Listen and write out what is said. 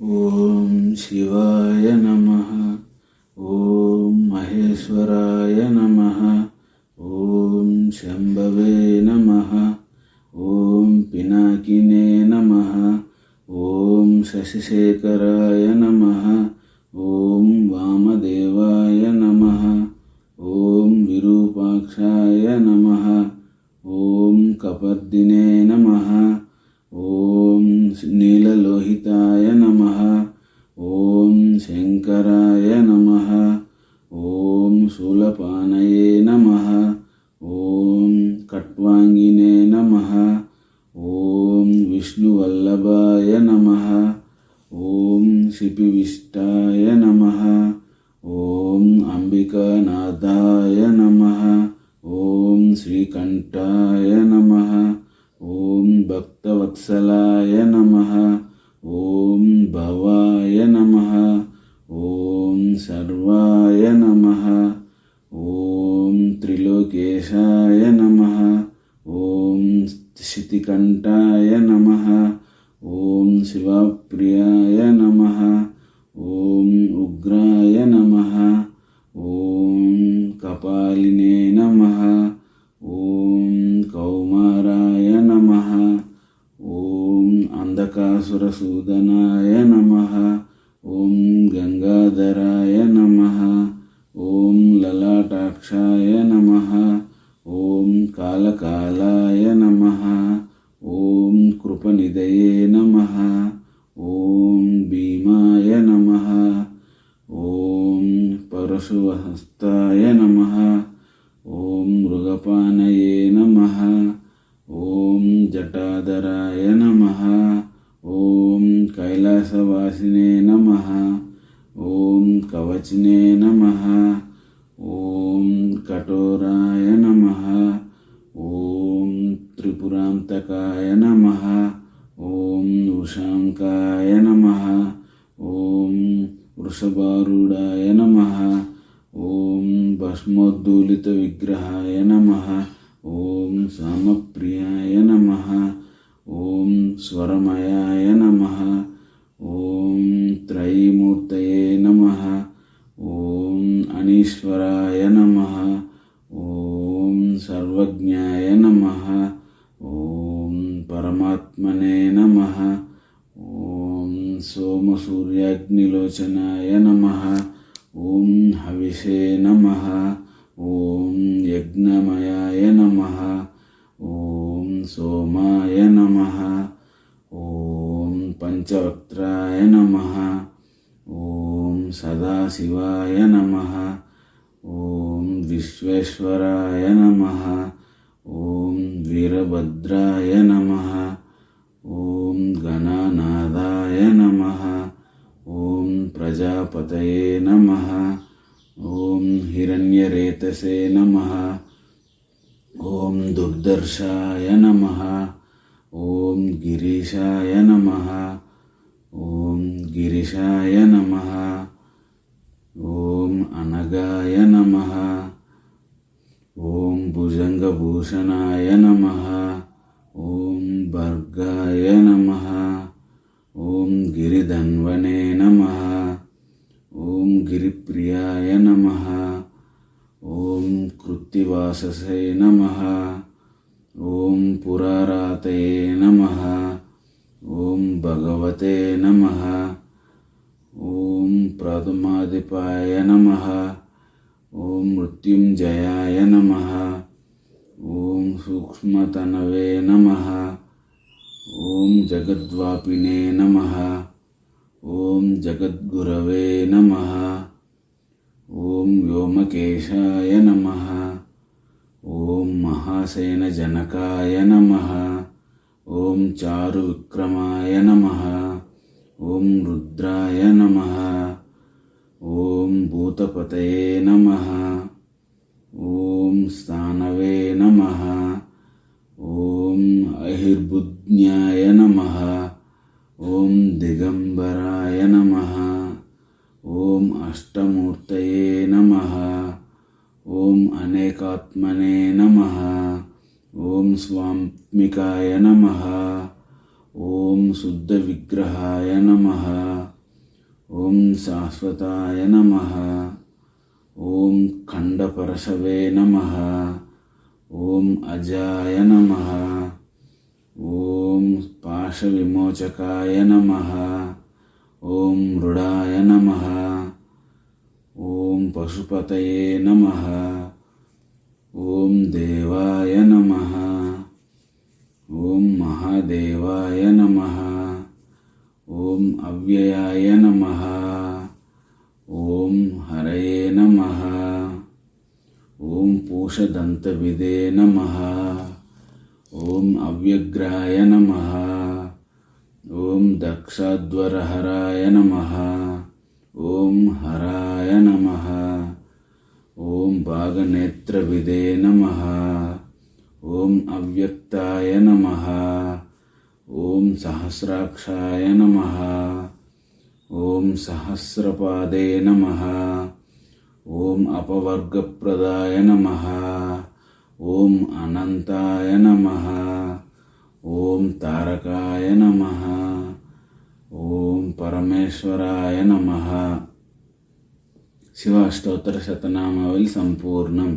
ఓం శివాయ నమ. ఓం మహేశ్వరాయ నమ. ఓం శంభవే నమ. ఓం పినాకినే నమ. ఓం శశిశేఖరాయ నమ. ఓం వామదేవాయ నమ. ఓం విరూపాక్షాయ నమ. ఓం కపర్దినే శంకరాయ నమ. ఓం శూలపానయే నమ. ఓం కట్వాంగినే నమ. ఓం విష్ణువల్లభాయ నమ. ఓం శిపివిష్టాయ నమ. ఓం అంబికానాథాయ నమ. ఓం శ్రీకంఠాయ నమ. ఓం భక్తవత్సలాయ నమ. ఓం భవాయ నమ. ఓం సర్వాయ నమ. ఓం త్రిలోకేశాయ నమ. ఓం శితికంఠాయ నమ. ఓం శివప్రియాయ నమ. ఓం ఉగ్రాయ నమ. ఓం కపాలినే నమ. ఓం కౌమారాయ నమ. ఓం అంధకాసురసూదనాయ నమ. గంగాధరాయ నమ. ఓం లలాటాక్షాయ నమ. ఓం కాలకాలాయ నమ. ఓం కృపనిదయే నమ. ఓం భీమాయ నమ. ఓం పరశువహస్తాయ నమ. ఓం మృగపానయే నమ. ఓం జటాధరాయ నమ. ఓం కైలాసవాసినే నమ. ఓం కవచినే నమ. ఓం కఠోరాయ నమ. ఓం త్రిపురాంతకాయ నమ. ఓం వృషాంకాయ నమ. ఓం వృషభారూఢాయ నమ. ఓం భస్మోద్దూలిత విగ్రహాయ నమ. ఓం సామప్రియాయ నమ. ఓం స్వరమయాయ నమ. ఓం త్రయీమూర్తయే నమ ఓం అనీశ్వరాయ నమ ఓం సర్వజ్ఞాయ నమ ఓం పరమాత్మనే నమ ఓం సోమసూర్యాగ్నిలోచనాయ నమ ఓం హవిషే నమ ఓం యజ్ఞమయాయ నమ ఓం సోమాయ నమ ఓం పంచవక్త్రాయ నమ ఓం సదాశివాయ నమ ఓం విశ్వేశ్వరాయ నమ ఓం వీరభద్రాయ నమ ఓం గణనాదాయ నమ ఓం ప్రజాపతయే నమ ఓం హిరణ్యరేతసే నమ ఓం దుర్దర్శాయ నమ ఓం గిరీశాయ నమ ఓం గిరిశాయ నమ. ఓం అనగాయ నమ. ఓం భుజంగభూషణాయ నమ. ఓం భర్గాయ నమ. ఓం గిరిధన్వనే నమ. ఓం గిరిప్రియాయ నమ. ఓం కృత్తివాససే నమ. ఓం పురారాతయే నమ. ఓం భగవతే నమ ఓం ప్రథమాధిపాయ నమ ఓం మృత్యుంజయాయ నమ ఓం సూక్ష్మతనవే నమ ఓం జగద్వాపినే నమ ఓం జగద్గురవే నమ ఓం వ్యోమకేశాయ నమ ఓం మహాసేనజనకాయ నమ ఓం చారువిక్రమాయ నమ ఓం రుద్రాయ నమ ఓం భూతపతయే నమ ఓం స్థానవే నమ ఓం అహిర్బుజ్ఞాయ నమ ఓం దిగంబరాయ నమ ఓం అష్టమూర్తయే నమ ఓం అనేకాత్మనే నమ ఓం స్వామికాయ నమ. ఓం శుద్ధ విగ్రహాయ నమ. ఓం శాశ్వతాయ నమ. ఓం ఖండపరశవే నమ. ఓం అజాయ నమ. ఓం పాశవిమోచకాయ నమ. ఓం మృడాయ నమ. ఓం పశుపతయే నమ. ఓం దేవాయ నమ. ఓం మహాదేవాయ నమ. ఓం అవ్యయాయ నమ. ఓం హరయే నమ. ఓం పూషదంతవిదే నమ. ఓం అవ్యగ్రాయ నమ. ఓం దక్షాధ్వరహరాయ నమ. ఓం హరాయ नेत्रविदे नमः। ॐ अव्यक्ताय नमः। ॐ सहस्राक्षाय नमः। ॐ सहस्रपादे नमः। ॐ अपवर्गप्रदाय नमः। ॐ अनन्ताय नमः। ॐ तारकाय नमः। ॐ परमेश्वराय नमः। சிவாஷ்டோத்தர சதநாமாவில் சம்பூர்ணம்